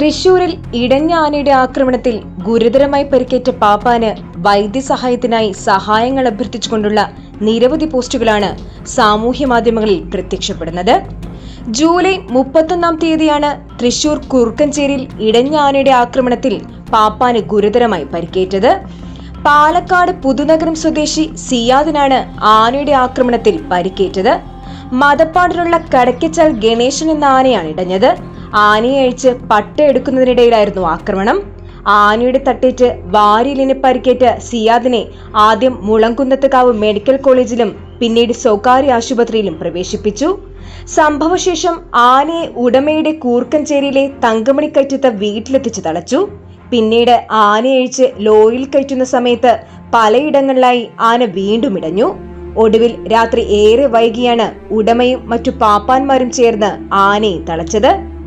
തൃശൂരിൽ ഇടഞ്ഞ ആനയുടെ ആക്രമണത്തിൽ ഗുരുതരമായി പരിക്കേറ്റ പാപ്പാന് വൈദ്യസഹായത്തിനായി സഹായങ്ങൾ അഭ്യർത്ഥിച്ചുകൊണ്ടുള്ള നിരവധി പോസ്റ്റുകളാണ് സാമൂഹ്യ മാധ്യമങ്ങളിൽ പ്രത്യക്ഷപ്പെടുന്നത്. ജൂലൈ മുപ്പത്തൊന്നാം തീയതിയാണ് തൃശൂർ കുറുക്കഞ്ചേരിയിൽ ഇടഞ്ഞ ആനയുടെ ആക്രമണത്തിൽ പാപ്പാന് ഗുരുതരമായി പരിക്കേറ്റത്. പാലക്കാട് പുതുനഗരം സ്വദേശി സിയാദിനാണ് ആനയുടെ ആക്രമണത്തിൽ പരിക്കേറ്റത്. മതപ്പാടിലുള്ള കടക്കച്ചാൽ ഗണേശൻ എന്ന ആനയാണ് ഇടഞ്ഞത്. ആനയെ അഴിച്ച് പട്ട എടുക്കുന്നതിനിടയിലായിരുന്നു ആക്രമണം. ആനയുടെ തട്ടേറ്റ് വാരിയലിന് പരിക്കേറ്റ സിയാദിനെ ആദ്യം മുളങ്കുന്നത്തുകാവ് മെഡിക്കൽ കോളേജിലും പിന്നീട് സ്വകാര്യ ആശുപത്രിയിലും പ്രവേശിപ്പിച്ചു. സംഭവശേഷം ആനയെ ഉടമയുടെ കൂർക്കഞ്ചേരിയിലെ തങ്കമണിക്കയറ്റത്ത് വീട്ടിലെത്തിച്ച് തളച്ചു. പിന്നീട് ആനയഴിച്ച് ലോറിയിൽ കയറ്റുന്ന സമയത്ത് പലയിടങ്ങളിലായി ആന വീണ്ടും ഇടഞ്ഞു. ഒടുവിൽ രാത്രി ഏറെ വൈകിയാണ് ഉടമയും മറ്റു പാപ്പാന്മാരും ചേർന്ന് ആനയെ തളച്ചത്.